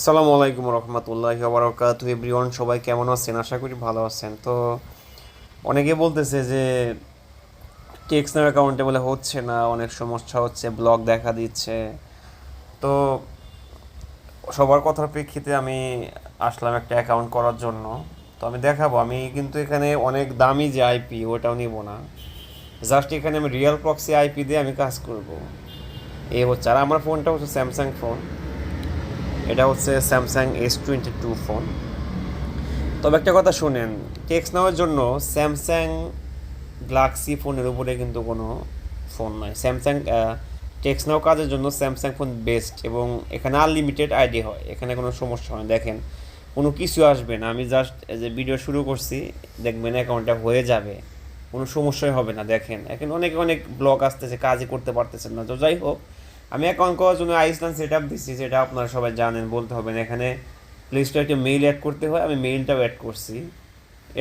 আসসালামু আলাইকুম রহমতুল্লাহি ওবরাকাতু এভরিওয়ান সবাই কেমন আছেন? আশা করি ভালো আছেন। তো অনেকে বলতেছে যে টেক্সনার অ্যাকাউন্টে বলে হচ্ছে না, অনেক সমস্যা হচ্ছে ব্লগ দেখা দিচ্ছে। তো সবার কথার প্রেক্ষিতে আমি আসলাম একটা অ্যাকাউন্ট করার জন্য। তো আমি দেখাবো, আমি কিন্তু এখানে অনেক দামি যে আইপি ওটাও নিব না। জাস্ট এখানে আমি রিয়েল প্রক্সি আইপি দিয়ে আমি কাজ করব। এই হচ্ছে, আর আমার ফোনটা হচ্ছে স্যামসাং ফোন এটা হচ্ছে Samsung S twenty two phone তবে একটা কথা শুনেন টেক্স নেওয়ার জন্য স্যামসাং গ্লাক্সি ফোনের উপরে কিন্তু কোনো ফোন নয় স্যামসাং টেক্স নাও কাজের জন্য স্যামসাং ফোন বেস্ট এবং এখানে আনলিমিটেড আইডি হয়, এখানে কোনো সমস্যা হয় দেখেন, কোনো কিছু আসবে না। আমি জাস্ট যে ভিডিও শুরু করছি, দেখবেন অ্যাকাউন্টটা হয়ে যাবে, কোনো সমস্যাই হবে না। দেখেন, এখন অনেক অনেক ব্লগ আসতেছে, কাজই করতে পারতেছেন না। তো যাই হোক আমি এক করার জন্য আইসল্যান্ড সেট আপ দিচ্ছি সেটা আপনারা সবাই জানেন, বলতে হবে না। এখানে প্লে স্টোরে একটা মেইল অ্যাড করতে হয়, আমি মেইলটাও অ্যাড করছি।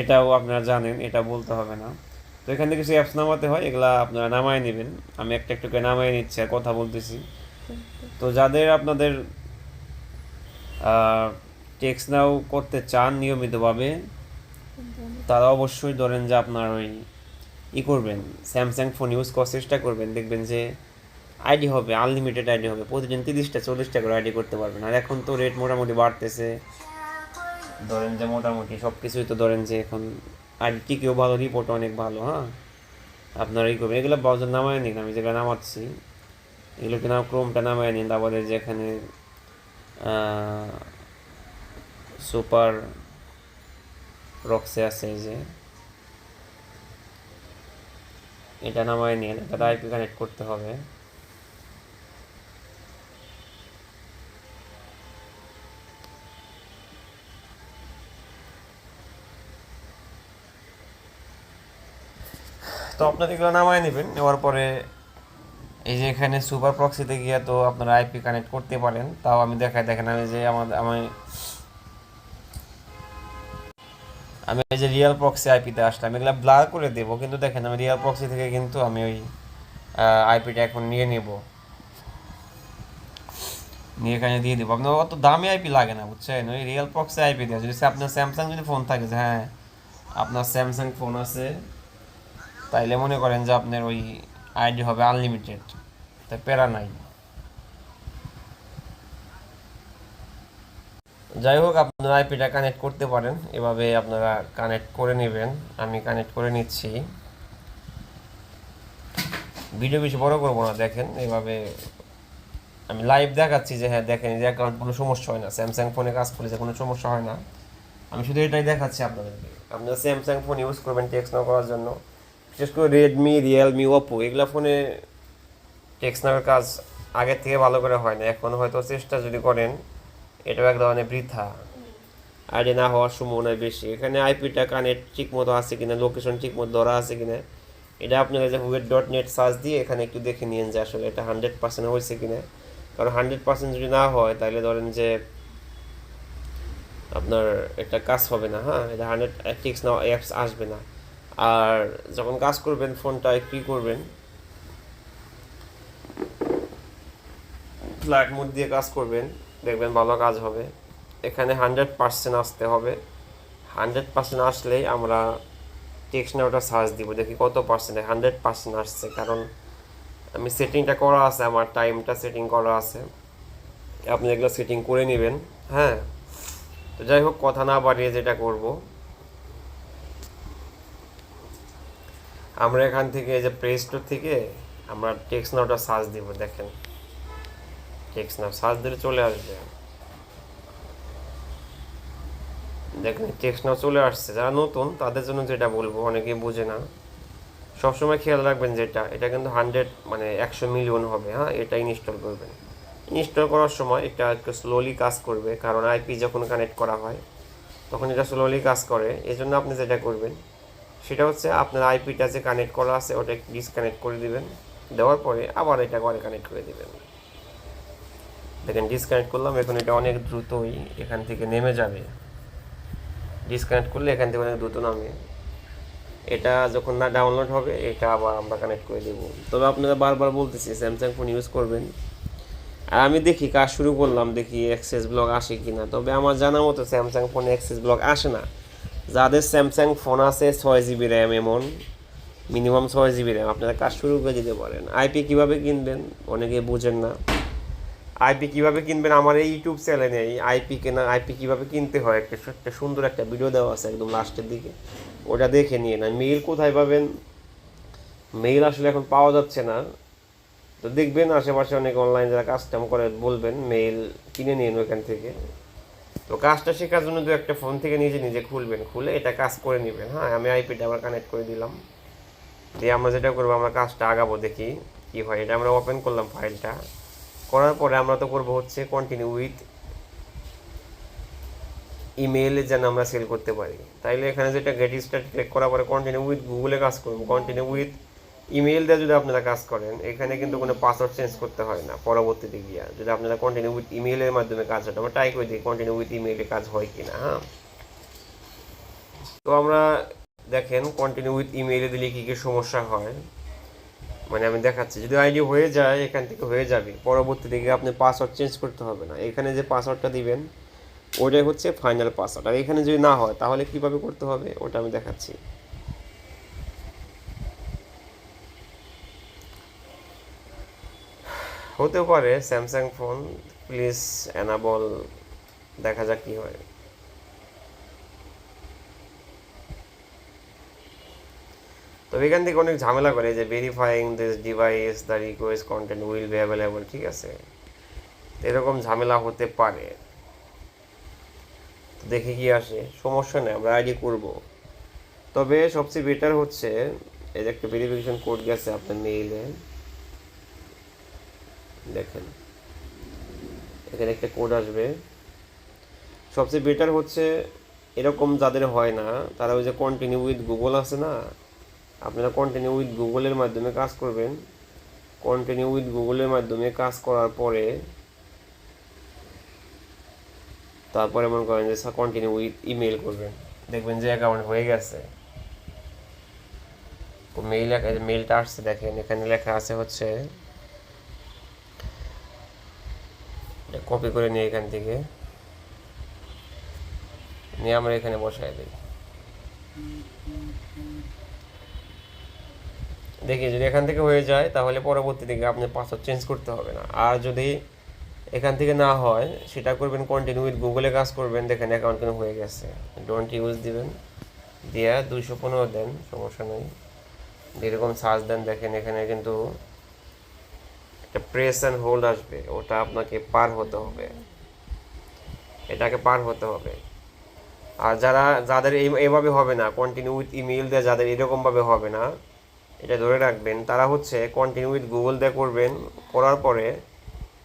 এটাও আপনারা জানেন, এটা বলতে হবে না। তো এখান থেকে কিছু অ্যাপস নামাতে হয়, এগুলা আপনারা নামায় নেবেন। আমি একটা একটু নামায় নিচ্ছি আর কথা বলতেছি। তো যাদের আপনাদের টেক্স নাও করতে চান নিয়মিতভাবে, তারা অবশ্যই ধরেন যে আপনার ওই ই করবেন স্যামসাং ফোন ইউজ করার চেষ্টা করবেন। দেখবেন যে আইডি হবে আনলিমিটেড আইডি হবে, প্রতিদিন তিরিশটা, চল্লিশটা করে আইডি করতে পারবেন আর এখন তো রেট মোটামুটি বাড়তেছে। ধরেন যে মোটামুটি সব কিছুই তো ধরেন যে এখন আইডি টিকেও ভালো রিপোর্ট অনেক ভালো হ্যাঁ? আপনারা এই করবেন। এগুলো ব্রাউজার নামায় নিন, আমি যেগুলো নামাচ্ছি এগুলোকে নাম ক্রোমটা নামায় নিন, তারপরে যেখানে সুপার রক্সে আছে যে। এটা নামায় নিন, এটা আইপি কানেক্ট করতে হবে। তো আপনার এগুলো নামায় নেবেন, নেওয়ার পরে এই যে এখানে সুপার প্রক্সিতে গিয়ে তো আপনারা আইপি কানেক্ট করতে পারেন। তাও আমি দেখাই, দেখেন আমি যে আমার, আমি আমি এই যে রিয়েল প্রক্সি আইপিতে আসলাম, এগুলো ব্লার করে দেবো, কিন্তু দেখেন আমি রিয়েল প্রক্সি থেকে কিন্তু আমি ওই আইপিটা এখন নিয়ে নেব। নিয়ে এখানে দিয়ে দেবো। আপনার অত দামি আইপি লাগে না, বুঝছেন? ওই রিয়েল প্রক্সি আইপি দেওয়া, যদি আপনার স্যামসাং যদি ফোন থাকে, যে হ্যাঁ আপনার স্যামসাং ফোন আছে তাইলে মনে করেন যে আপনার ওই আইডি হবে আনলিমিটেড তাই প্যারা নাই। যাই হোক, আপনারা আইপিটা কানেক্ট করতে পারেন, এভাবে আপনারা কানেক্ট করে নেবেন, আমি কানেক্ট করে নিচ্ছি। ভিডিও বেশি বড় করব না, দেখেন এভাবে আমি লাইভ দেখাচ্ছি যে হ্যাঁ দেখেন যে অ্যাকাউন্ট কোনো সমস্যা হয় না স্যামসাং ফোনে কাজ করলে যে কোনো সমস্যা হয় না। আমি শুধু এটাই দেখাচ্ছি আপনাদেরকে। আপনারা স্যামসাং ফোন ইউজ করবেন টেক্সট না করার জন্য। বিশেষ করে রেডমি রিয়েলমি ওপো এগুলো ফোনে টেক্সট নেওয়ার কাজ আগের থেকে ভালো করে হয় না। এখন হয়তো চেষ্টা যদি করেন, এটাও এক ধরনের বৃথা। আইডি না হওয়ার সম্ভাবনা বেশি। এখানে আইপিটা কানেক্ট ঠিক মতো আছে কিনা লোকেশন ঠিক মতো ধরা আছে কিনা, এটা আপনারা যে হুয়েট ডট নেট সার্চ দিয়ে এখানে একটু দেখে নিন যে আসলে এটা হান্ড্রেড পার্সেন্ট হয়েছে কিনা। কারণ হান্ড্রেড পার্সেন্ট যদি না হয়, তাহলে ধরেন যে আপনার এটা কাজ হবে না হ্যাঁ? এটা হান্ড্রেড টিক্স না অ্যাপস আসবে না। আর যখন কাজ করবেন, ফোনটা কী করবেন। ফ্ল্যাট মোড দিয়ে কাজ করবেন, দেখবেন ভালো কাজ হবে। এখানে হান্ড্রেড পার্সেন্ট আসতে হবে। হান্ড্রেড পার্সেন্ট আসলেই আমরা টেক্সট ওটা সার্চ দিব, দেখি কত পার্সেন্ট হান্ড্রেড পার্সেন্ট আসছে। কারণ আমি সেটিংটা করা আছে, আমার টাইমটা সেটিং করা আছে। আপনি এগুলো সেটিং করে নেবেন হ্যাঁ? তো যাই হোক, কথা না বাড়িয়ে যেটা করব আমরা এখান থেকে যে প্লে স্টোর থেকে আমরা টেক্সট নাওটা সার্চ দিব, দেখেন। টেক্সট নাও সার্চ দিলে চলে আসবে। দেখেন টেক্সট নাও চলে আসছে। যারা নতুন, তাদের জন্য যেটা বলব, অনেকেই বোঝে না। সবসময় খেয়াল রাখবেন যেটা, এটা কিন্তু হান্ড্রেড মানে একশো মিলিয়ন হবে হ্যাঁ? এটা ইনস্টল করবেন। ইনস্টল করার সময় এটা একটু স্লোলি কাজ করবে, কারণ আইপি যখন কানেক্ট করা হয়, তখন এটা স্লোলি কাজ করে। এই জন্য আপনি যেটা করবেন সেটা হচ্ছে আপনার আইপিটা যে কানেক্ট করা আছে, ওটা ডিসকানেক্ট করে দিবেন। দেওয়ার পরে আবার এটা করে কানেক্ট করে দিবেন। দেখেন ডিসকানেক্ট করলাম, এখন এটা অনেক দ্রুতই এখান থেকে নেমে যাবে। ডিসকানেক্ট করলে এখান থেকে অনেক দ্রুত নামে। এটা যখন না ডাউনলোড হবে, এটা আবার আমরা কানেক্ট করে দেবো। তবে আপনারা বারবার বলতেছি স্যামসাং ফোন ইউজ করবেন। আর আমি দেখি কাজ শুরু করলাম, দেখি এক্সেস ব্লক আসে কি না তবে আমার জানা মতো স্যামসাং ফোনে এক্সেস ব্লক আসে না। যাদের স্যামসাং ফোন আছে ছয় জিবি র্যাম এমন মিনিমাম ছয় জিবি র্যাম আপনারা কাজ শুরু করে দিতে পারেন। আইপি কীভাবে কিনবেন অনেকে বুঝেন না। আইপি কীভাবে কিনবেন? আমার এই ইউটিউব চ্যানেলে এই আইপি কেনা আইপি কীভাবে কিনতে হয়? একটা একটা সুন্দর একটা ভিডিও দেওয়া আছে একদম লাস্টের দিকে। ওটা দেখে নিয়ে না মেইল কোথায় পাবেন? মেইল আসলে এখন পাওয়া যাচ্ছে না। তো দেখবেন আশেপাশে অনেক অনলাইন যারা কাস্টম করে বলবেন মেইল কিনে নিন ওইখান থেকে। তো কাজটা শেখার জন্য দু একটা ফোন থেকে নিজে নিজে খুলবেন, খুলে এটা কাজ করে নেবেন। হ্যাঁ আমি আইপিটা আবার কানেক্ট করে দিলাম। দিয়ে আমরা যেটা করব, আমরা কাজটা আগাবো, দেখি কি হয়। এটা আমরা ওপেন করলাম ফাইলটা করার পরে আমরা তো করব হচ্ছে কন্টিনিউ উইথ ইমেইলে যেন আমরা সেল করতে পারি। তাইলে এখানে যেটা গেট স্টার্ট ক্লিক করার পরে কন্টিনিউ উইথ গুগলে কাজ করব। কন্টিনিউ উইথ ইমেইল দিয়ে যদি আপনারা কাজ করেন, এখানে কিন্তু কোনো পাসওয়ার্ড চেঞ্জ করতে হয় না, পরবর্তীতে গিয়া। যদি আপনারা কন্টিনিউ উইথ ইমেইলের মাধ্যমে কাজ হয় আমরা ট্রাই করে দিই কন্টিনিউ উইথ ইমেইলে কাজ হয় কি না হ্যাঁ? তো আমরা দেখেন কন্টিনিউ উইথ ইমেইলে দিলে কী কী সমস্যা হয়। মানে আমি দেখাচ্ছি, যদি আইডি হয়ে যায়, এখান থেকে হয়ে যাবে পরবর্তী দিকে আপনি পাসওয়ার্ড চেঞ্জ করতে হবে না। এখানে যে পাসওয়ার্ডটা দিবেন ওটাই হচ্ছে ফাইনাল পাসওয়ার্ড আর এখানে যদি না হয়, তাহলে কীভাবে করতে হবে, ওটা আমি দেখাচ্ছি। হতে পারে স্যামসাং ফোন প্লিজ অ্যানাবল দেখা যাক কি হয়। তো এখান থেকে অনেক ঝামেলা করে যে verifying this device the request content will be available ঠিক আছে? এরকম ঝামেলা হতে পারে। তো দেখে কি আসে, সমস্যা নেই, আমরা আইডি করব। তবে সবচেয়ে বেটার হচ্ছে, এই যে একটা ভেরিফিকেশন কোড গেছে আপনার মেইলে দেখেন। এখানে একটা কোড আসবে। সবচেয়ে বেটার হচ্ছে এরকম যাদের হয় না, তারা ওই যে কন্টিনিউ উইথ গুগল আছে না, আপনারা কন্টিনিউ উইথ গুগলের মাধ্যমে কাজ করবেন। কন্টিনিউ উইথ গুগলের মাধ্যমে কাজ করার পরে তারপরে মনে করেন যে কন্টিনিউ উইথ ইমেল করবেন। দেখবেন যে অ্যাকাউন্ট হয়ে গেছে। মেইল মেইলটা আসছে দেখেন, এখানে লেখা আছে হচ্ছে কপি করে নিয়ে এখান থেকে নিয়ে আমরা এখানে বসাই দিই। দেখি, যদি এখান থেকে হয়ে যায়, তাহলে পরবর্তী দিকে আপনি পাসওয়ার্ড চেঞ্জ করতে হবে না। আর যদি এখান থেকে না হয়, সেটা করবেন কন্টিনিউ উইথ গুগলে কাজ করবেন। দেখেন অ্যাকাউন্ট কেন হয়ে গেছে। ডোন্ট ইউজ দিবেন। দিয়া দুইশো পনেরো দেন, সমস্যা নেই। যেরকম সার্চ দেন, দেখেন এখানে কিন্তু একটা প্রেস অ্যান্ড হোল্ড আসবে, ওটা আপনাকে পার হতে হবে। এটাকে পার হতে হবে। আর যারা, যাদের এভাবে হবে না কন্টিনিউ উইথ ইমেল দিয়ে যাদের এরকমভাবে হবে না, এটা ধরে রাখবেন, তারা হচ্ছে কন্টিনিউ উইথ গুগল দিয়ে করবেন, করার পরে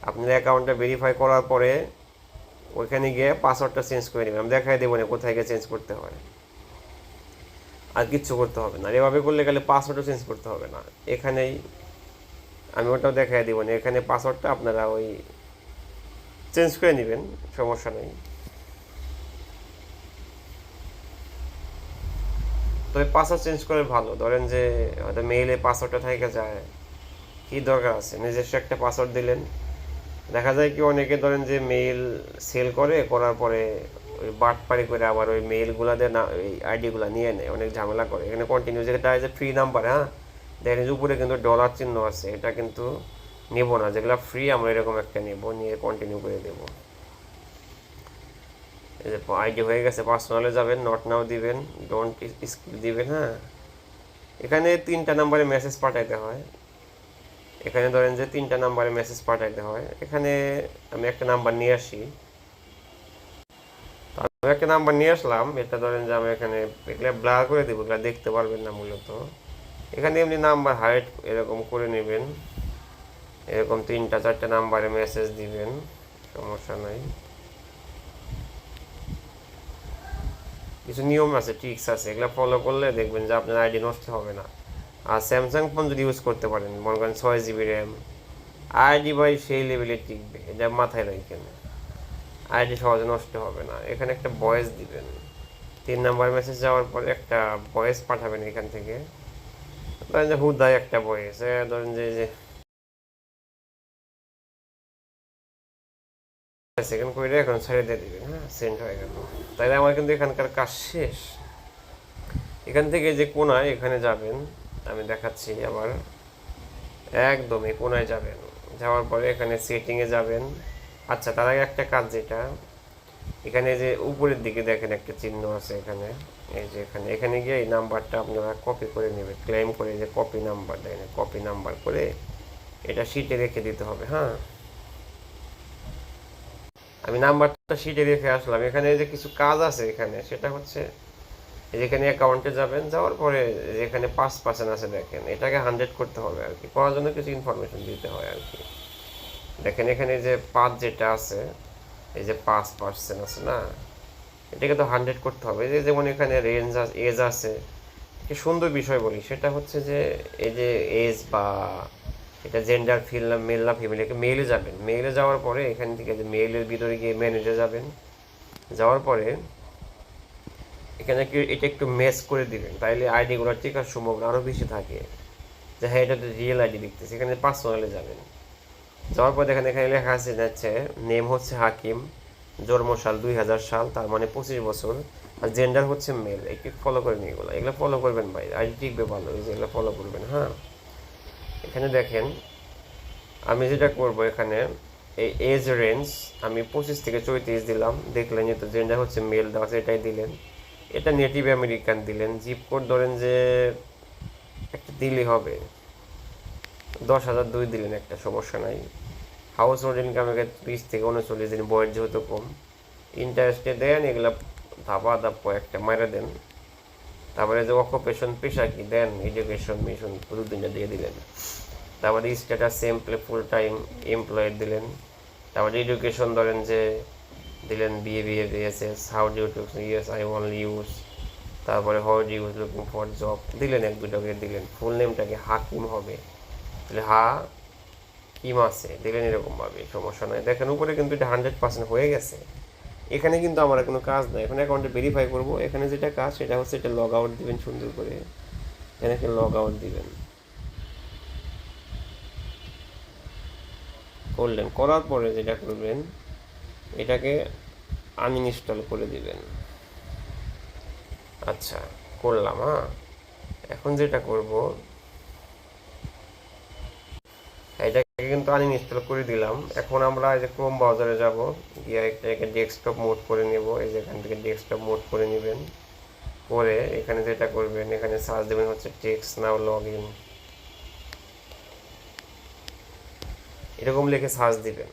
আপনার অ্যাকাউন্টটা ভেরিফাই করার পরে ওইখানে গিয়ে পাসওয়ার্ডটা চেঞ্জ করে নেবেন। আমি দেখাই দেবো না কোথায় গিয়ে চেঞ্জ করতে হয়। আর কিচ্ছু করতে হবে না। এভাবে করলে গেলে পাসওয়ার্ডও চেঞ্জ করতে হবে না। এখানেই আমি ওটাও দেখাই দিব না। এখানে পাসওয়ার্ডটা আপনারা ওই চেঞ্জ করে নেবেন, সমস্যা নেই। তবে পাসওয়ার্ড চেঞ্জ করে ভালো। ধরেন যে হয়তো মেইলে পাসওয়ার্ডটা থেকে যায়, কি দরকার আছে? নিজস্ব একটা পাসওয়ার্ড দিলেন। দেখা যায় কি অনেকে ধরেন যে মেইল সেল করে, করার পরে ওই বাটপারি করে আবার ওই মেইলগুলো দিয়ে না, ওই আইডিগুলো নিয়ে নেয়, অনেক ঝামেলা করে। এখানে কন্টিনিউ যেটা আছে ফ্রি নাম্বার হ্যাঁ? দেখেন উপরে কিন্তু ডলার চিহ্ন আছে, এটা কিন্তু নেব না, যেগুলো ফ্রি আমরা এরকম একটা নেব, নিয়ে কন্টিনিউ করে দেবো। আইডি হয়ে গেছে পার্সোনালে যাবেন নট নাও দিবেন ডোন্ট স্কিপ দিবেন হ্যাঁ। এখানে তিনটা নাম্বারে মেসেজ পাঠাইতে হয়। এখানে ধরেন যে তিনটা নাম্বারে মেসেজ পাঠাইতে হয়। এখানে আমি একটা নাম্বার নিয়ে আসি। আমি একটা নাম্বার নিয়ে আসলাম, এটা ধরেন যে আমি এখানে এগুলো ব্লার করে দেবো, এগুলো দেখতে পারবেন না মূলত। এখানে এমনি নাম্বার হাইড এরকম করে নেবেন। এরকম তিনটা, চারটা নাম্বারে মেসেজ দিবেন, সমস্যা নাই। কিছু নিয়ম আছে ট্রিক্স আছে, এগুলো ফলো করলে দেখবেন যে আপনার আইডি নষ্ট হবে না। আর স্যামসাং ফোন যদি ইউজ করতে পারেন, মনে করেন ছয় জিবি র্যাম আইডি ভাই সেই লেভেলে টিকবে, এটা মাথায় রাখেন আইডি সহজে নষ্ট হবে না। এখানে একটা ভয়েস দিবেন। তিন নাম্বার মেসেজ যাওয়ার পরে একটা ভয়েস পাঠাবেন এখান থেকে। ধরেন যে হুদায় একটা ভয়েস ধরেন যে যে সেকেন্ড করে এখন ছেড়ে দিয়ে দিবেন হ্যাঁ সেন্ড হয়ে গেল। তাইলে আমার কিন্তু এখানকার কাজ শেষ। এখান থেকে যে কোনায় এখানে যাবেন, আমি দেখাচ্ছি আবার একদম এই কোনায় যাবেন। যাওয়ার পরে এখানে সেটিংয়ে যাবেন। আচ্ছা তার আগে একটা কাজ যেটা, এখানে যে উপরের দিকে দেখেন একটা চিহ্ন আছে এখানে। এই যে এখানে এখানে গিয়ে এই নাম্বারটা আপনারা কপি করে নেবেন ক্লেম করে যে কপি নাম্বার দেয় কপি নাম্বার করে এটা শিটে রেখে দিতে হবে হ্যাঁ? আমি নাম্বারটা শিটে রেখে আসলাম, এখানে যে কিছু কাজ আছে এখানে, সেটা হচ্ছে যেখানে অ্যাকাউন্টে যাবেন, যাওয়ার পরে যেখানে পাঁচ পার্সেন্ট আছে দেখেন, এটাকে হান্ড্রেড করতে হবে আর কি করার জন্য কিছু ইনফরমেশন দিতে হয় আর কি। দেখেন এখানে যে পাঁচ যেটা আছে, এই যে পাঁচ পার্সেন্ট আছে না এটাকে তো হান্ড্রেড করতে হবে। যেমন এখানে রেঞ্জ এজ আছে সুন্দর বিষয় বলি, সেটা হচ্ছে যে এই যে এজ বা এটা জেন্ডার ফিল মেল না ফিমেল একে মেলে যাবেন। মেলে যাওয়ার পরে এখান থেকে যে মেলের ভিতরে গিয়ে ম্যানেজে যাবেন। যাওয়ার পরে এখানে কি এটা একটু মেস করে দিবেন। তাইলে আইডিগুলো টেকার সম্ভাবনা আরও বেশি থাকে। যে হ্যাঁ এটা তো রিয়েল আইডি দেখতেছে, এখানে পার্সোনালে যাবেন। যাওয়ার পর দেখেন এখানে লেখা আছে, যাচ্ছে নেম হচ্ছে হাকিম। জন্মসাল দুই হাজার সাল, তার মানে পঁচিশ বছর। আর জেন্ডার হচ্ছে মেল একটু ফলো করে নিয়ে এগুলো এগুলো ফলো করবেন ভাই। আইডি টিকবে ভালো, এই যে এগুলো ফলো করবেন হ্যাঁ? এখানে দেখেন, আমি যেটা করব এখানে, এই এজ রেঞ্জ আমি পঁচিশ থেকে চৌত্রিশ দিলাম। দেখলেন যে তো জেন্ডার হচ্ছে মেল দেওয়া আছে এটাই দিলেন। এটা নেটিভ আমেরিকান দিলেন। জিপ কোড ধরেন যে একটা দিলে হবে। দশ হাজার দুই দিলেন একটা, সমস্যা নাই। হাউস হোল্ড ইনকাম একে বিশ থেকে উনচল্লিশ দিন বয়স যেহেতু কম ইন্টারেস্টে দেন, এগুলো ধাপা ধাপ একটা মারা দেন। তারপরে যে অকুপেশন পেশা কি, দেন এডুকেশন মিশন দু দিয়ে দিলেন। তারপরে status employ full time employ দিলেন। তারপরে এডুকেশন ধরেন যে দিলেন BA BA BSS how do you to yes I only use তারপরে how do use looking for job দিলেন এক দুটাকে দিলেন। ফুল নেমটাকে হাকিম হবে? তাহলে হা কিম আছে দিলেন এরকমভাবে, সমস্যা নয় দেখেন, উপরে কিন্তু এটা হান্ড্রেড পার্সেন্ট হয়ে গেছে। এখানে কিন্তু আমার কোনো কাজ নাই। এখানে অ্যাকাউন্টে ভেরিফাই করব। এখানে যেটা কাজ, সেটা হচ্ছে এটা লগ আউট দিবেন সুন্দর করে। এখানে লগ আউট দিবেন। করলেন। করার পরে যেটা করবেন, এটাকে আনইনস্টল করে দিবেন। আচ্ছা করলাম হ্যাঁ? এখন যেটা করব এটাকে কিন্তু আমি আনইনস্টল করে দিলাম। এখন আমরা এই যে ক্রোম ব্রাউজারে যাব, গিয়ে এটাকে ডেস্কটপ মোড করে নেব। এই যে এখান থেকে ডেস্কটপ মোড করে নেবেন। করে এখানে যেটা করবেন, এখানে সার্চ দেবেন হচ্ছে টেক্স নাও লগ ইন এরকম লিখে সার্চ দিবেন।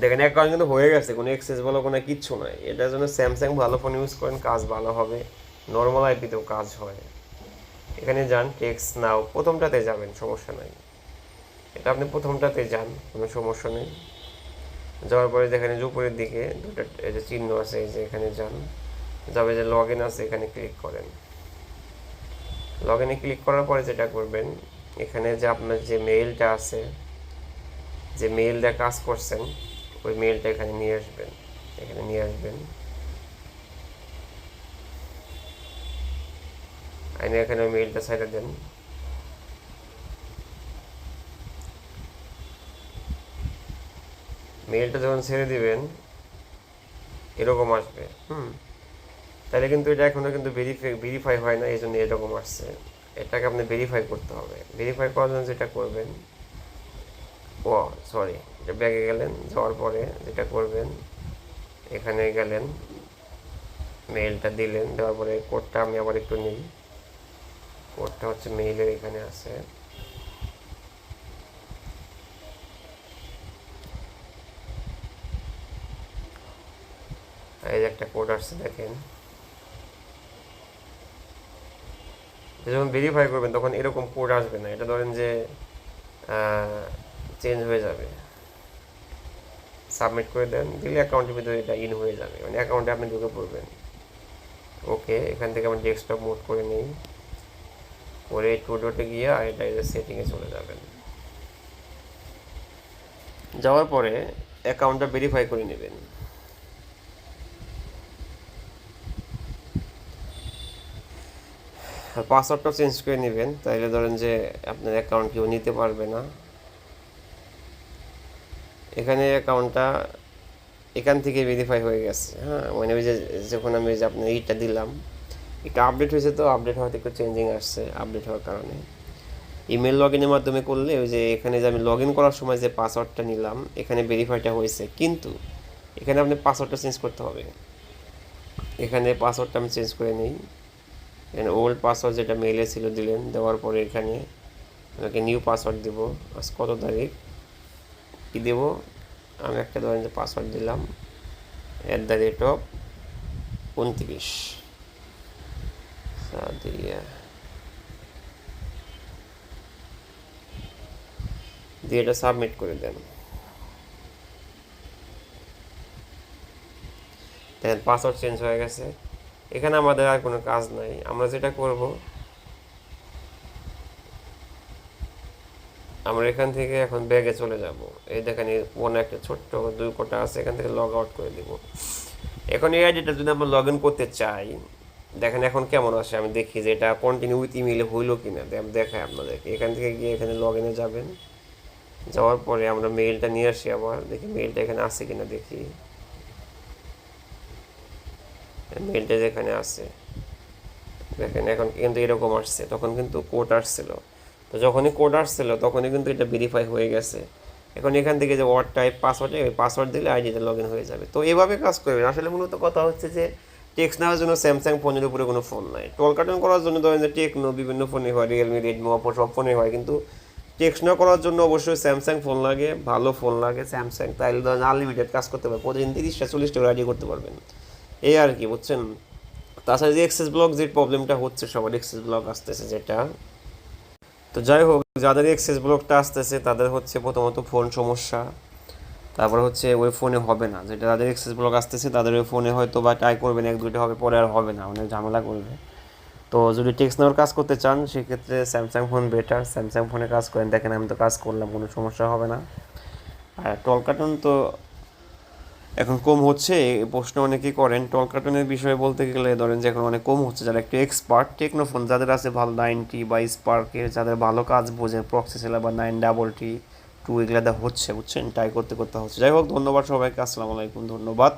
দেখেন অ্যাকাউন্ট কিন্তু হয়ে গেছে, কোনো এক্সেস বলো, কোনো কিচ্ছু নাই। এটার জন্য স্যামসাং ভালো ফোন ইউজ করেন, কাজ ভালো হবে। নর্মাল আইপিতেও কাজ হয়। এখানে যান টেক্স নাও প্রথমটাতে যাবেন, সমস্যা নাই। এটা আপনি প্রথমটাতে যান, কোনো সমস্যা নেই। যাওয়ার পরে যেখানে যে উপরের দিকে দুটো, এই যে চিহ্ন আছে, এই যে এখানে যান। যাবে যে লগ ইন আছে, এখানে ক্লিক করেন। লগ ইনে ক্লিক করার পরে যেটা করবেন, এখানে যে আপনার যে মেইলটা আছে, যে মেইলটা কাজ করছেন, ওই মেইলটা এখানে নিয়ে আসবেন। এখানে নিয়ে আসবেন। আইনে এখানে মেইলটা সাইডে দেন। মেইলটা যখন ছেড়ে দিবেন, এরকম আসবে। হুম। তাহলে কিন্তু এটা এখনও কিন্তু ভেরিফাই ভেরিফাই হয় না এই জন্য এরকম আসছে। এটাকে আপনি ভেরিফাই করতে হবে। ভেরিফাই করার জন্য যেটা করবেন, ও সরি এটা ব্যাগে গেলেন, যাওয়ার পরে যেটা করবেন, এখানে গেলেন মেইলটা দিলেন, দেওয়ার পরে কোডটা আমি আবার একটু নিই। কোডটা হচ্ছে মেইলের এখানে আছে। এই একটা কোড আসছে, দেখেন। যখন ভেরিফাই করবেন, তখন এরকম কোড আসবে না। এটা ধরেন যে চেঞ্জ হয়ে যাবে। সাবমিট করে দেন, দিলে অ্যাকাউন্টের ভিতরে এটা ইন হয়ে যাবে। মানে অ্যাকাউন্টে আপনি ঢুকে পড়বেন। ওকে এখান থেকে আমি ডেস্কটপ মোড করে নিই। করে টু ডোটে গিয়ে আর এটা সেটিংয়ে চলে যাবেন। যাওয়ার পরে অ্যাকাউন্টটা ভেরিফাই করে নেবেন। পাসওয়ার্ডটা চেঞ্জ করে নেবেন। তাইলে ধরেন যে আপনার অ্যাকাউন্ট কেউ নিতে পারবে না। এখানে অ্যাকাউন্টটা এখান থেকে ভেরিফাই হয়ে গেছে। হ্যাঁ মানে ওই যে যখন আমি যে আপনার এইটা দিলাম এটা আপডেট হয়েছে তো আপডেট হওয়াতে একটু চেঞ্জিং আসছে আপডেট হওয়ার কারণে। ইমেল লগ ইনের মাধ্যমে করলে ওই যে এখানে যে আমি লগ ইন করার সময় যে পাসওয়ার্ডটা নিলাম, এখানে ভেরিফাইটা হয়েছে। কিন্তু এখানে আপনি পাসওয়ার্ডটা চেঞ্জ করতে হবে। এখানে পাসওয়ার্ডটা আমি চেঞ্জ করে নিই। এখানে ওল্ড পাসওয়ার্ড যেটা মেইলে ছিল দিলেন, দেওয়ার পরে এখানে আপনাকে নিউ পাসওয়ার্ড দিব। আজ কত তারিখ? কী দেব? আমি একটা ধরেন যে পাসওয়ার্ড দিলাম। অ্যাট দ্য রেট অফ উনত্রিশ। দিয়ে এটা সাবমিট করে দেন। দেখেন পাসওয়ার্ড চেঞ্জ হয়ে গেছে। এখানে আমাদের আর কোনো কাজ নাই। আমরা যেটা করব, আমরা এখান থেকে এখন ব্যাগে চলে যাব। এই দেখেন কোনো একটা ছোট্ট দুই কোটা আছে, এখান থেকে লগ আউট করে দিব। এখন এই আইডিটা যদি আমরা লগ ইন করতে চাই, দেখেন এখন কেমন আসে আমি দেখি যে এটা কন্টিনিউ উইথ ইমেলে হইল কিনা। আমি দেখাই আপনাদেরকে। এখান থেকে গিয়ে এখানে লগ ইনে যাবেন। যাওয়ার পরে আমরা মেইলটা নিয়ে আসি আবার। দেখি মেইলটা এখানে আছে কিনা দেখি। মেইলটা যেখানে আছে, দেখেন এখন কিন্তু এরকম আসছে, তখন কিন্তু কোড আসছিল। তো যখনই কোড আসছিল, তখনই কিন্তু এটা ভেরিফাই হয়ে গেছে। এখন এখান থেকে যে ওয়ার্ড টাইপ পাসওয়ার্ডে ওই পাসওয়ার্ড দিলে আইডিতে লগ ইন হয়ে যাবে। তো এভাবে কাজ করবেন। আসলে মূলত কথা হচ্ছে যে টেক্স নেওয়ার জন্য স্যামসাং ফোনের উপরে কোনো ফোন নাই। টোল কার্টন করার জন্য ধরেন যে টেকনো বিভিন্ন ফোনে হয় রিয়েলমি রেডমি অপো সব ফোনে হয়, কিন্তু টেক্সট না করার জন্য অবশ্যই স্যামসাং ফোন লাগে, ভালো ফোন লাগে স্যামসাং তাইলে ধরেন আনলিমিটেড কাজ করতে পারবে। প্রতিদিন তিরিশটা, চল্লিশটা আইডি করতে পারবেন। এই আর কি, বুঝছেন? তাছাড়া যে এক্সেস ব্লক যে প্রবলেমটা হচ্ছে, সবার এক্সেস ব্লক আসতেছে যেটা। তো যাই হোক, যাদের এক্সেস ব্লকটা আসতেছে, তাদের হচ্ছে প্রথমত ফোন সমস্যা। তারপর হচ্ছে ওই ফোনে হবে না। যেটা তাদের এক্সেস ব্লক আসতেছে, তাদের ওই ফোনে হয়তো বা ট্রাই করবেন এক, দুইটা হবে, পরে আর হবে না, অনেক ঝামেলা করবে। তো যদি টেক্সট নেওয়ার কাজ করতে চান, সেক্ষেত্রে স্যামসাং ফোন বেটার স্যামসাং ফোনে কাজ করেন, দেখেন আমি তো কাজ করলাম, কোনো সমস্যা হবে না। আর টল কার্টুন তো এখন কম হচ্ছে, এই প্রশ্ন অনেকেই করেন। টল কার্টুনের বিষয়ে বলতে গেলে ধরেন যে এখন অনেক কম হচ্ছে, যারা একটু এক্সপার্ট টেকনোফোন যাদের আছে ভালো নাইনটি বা স্পার্কের যাদের ভালো কাজ বোঝে প্রক্সেসেলা বা নাইন ডাবল টি টু এগুলো হচ্ছে, বুঝছেন? ট্রাই করতে করতে হচ্ছে। যাই হোক, ধন্যবাদ সবাইকে, আসসালামু আলাইকুম, ধন্যবাদ।